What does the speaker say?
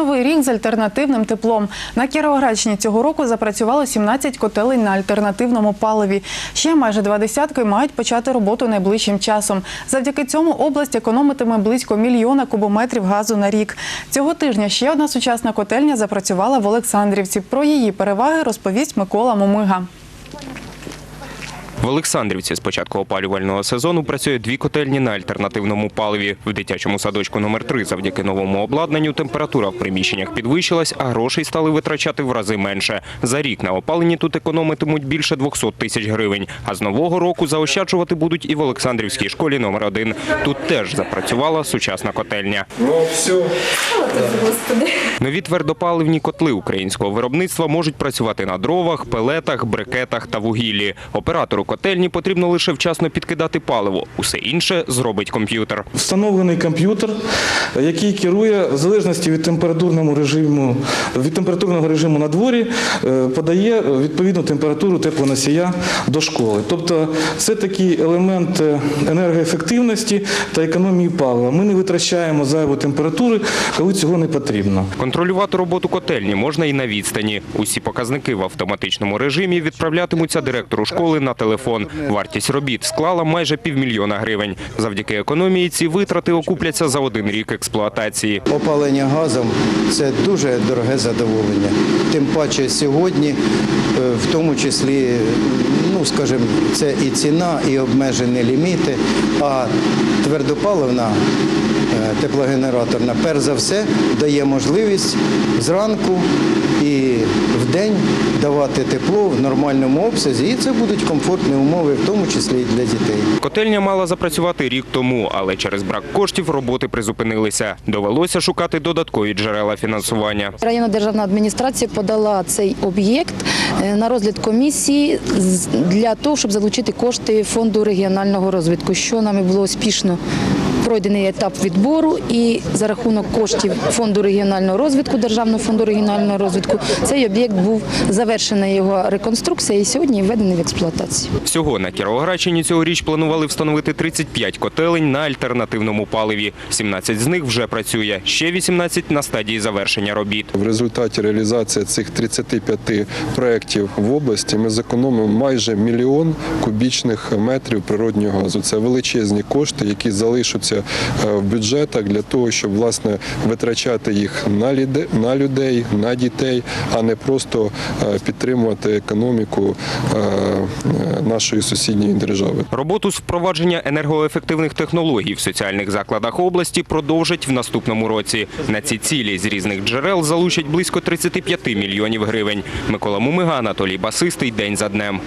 новий рік з альтернативним теплом. На Кіровоградщині цього року запрацювало 17 котелень на альтернативному паливі. Ще майже два десятки мають почати роботу найближчим часом. Завдяки цьому область економитиме близько мільйона кубометрів газу на рік. Цього тижня ще одна сучасна котельня запрацювала в Олександрівці. Про її переваги розповість Микола Момига. В Олександрівці з початку опалювального сезону працює дві котельні на альтернативному паливі. В дитячому садочку номер 3 завдяки новому обладнанню температура в приміщеннях підвищилась, а грошей стали витрачати в рази менше. За рік на опаленні тут економитимуть більше 200 тисяч гривень. А з нового року заощаджувати будуть і в Олександрівській школі номер 1 Тут теж запрацювала сучасна котельня. Ну, все. Нові твердопаливні котли українського виробництва можуть працювати на дровах, пелетах, брикетах та вугіллі. Оператору котельні потрібно лише вчасно підкидати паливо. Усе інше зробить комп'ютер. Встановлений комп'ютер, який керує в залежності від температурного режиму, від температурного режиму на дворі, е, подає відповідну температуру теплоносія до школи. Тобто це такий елемент е, енергоефективності та економії палива. Ми не витрачаємо зайву температуру, коли цього не потрібно. Контролювати роботу котельні можна і на відстані. Усі показники в автоматичному режимі відправлятимуться директору школи на телефон. Вартість робіт склала майже півмільйона гривень. Завдяки економії ці витрати окупляться за один рік експлуатації. Опалення газом це дуже дороге задоволення. Тим паче сьогодні, е, в тому числі, ну скажімо, це і ціна, і обмежені ліміти. А твердопаливна теплогенераторна, перш за все, дає можливість зранку і вдень давати тепло в нормальному обсязі, і це будуть комфортні умови, в тому числі і для дітей. Котельня мала запрацювати рік тому, але через брак коштів роботи призупинилися. Довелося шукати додаткові джерела фінансування. Районна державна адміністрація подала цей об'єкт е, на розгляд комісії з- для того, щоб залучити кошти фонду регіонального розвитку, що нами було успішно. Пройдений етап відбору, і за рахунок коштів фонду регіонального розвитку, державного фонду регіонального розвитку, цей об'єкт був завершена його реконструкція і сьогодні введений в експлуатацію. Всього на Кіровоградщині цьогоріч планували встановити 35 котелень на альтернативному паливі. 17 з них вже працює, ще 18 на стадії завершення робіт. В результаті реалізації цих 35 проєктів в області ми зекономимо майже мільйон кубічних метрів природнього газу. Це величезні кошти, які залишаться в бюджетах для того, щоб власне витрачати їх на людей, на дітей, а не просто е, підтримувати економіку е, е, нашої сусідньої держави. Роботу з впровадження енергоефективних технологій в соціальних закладах області продовжать в наступному році. На ці цілі з різних джерел залучать близько 35 мільйонів гривень. Микола Мумига, Анатолій Басистий. День за днем.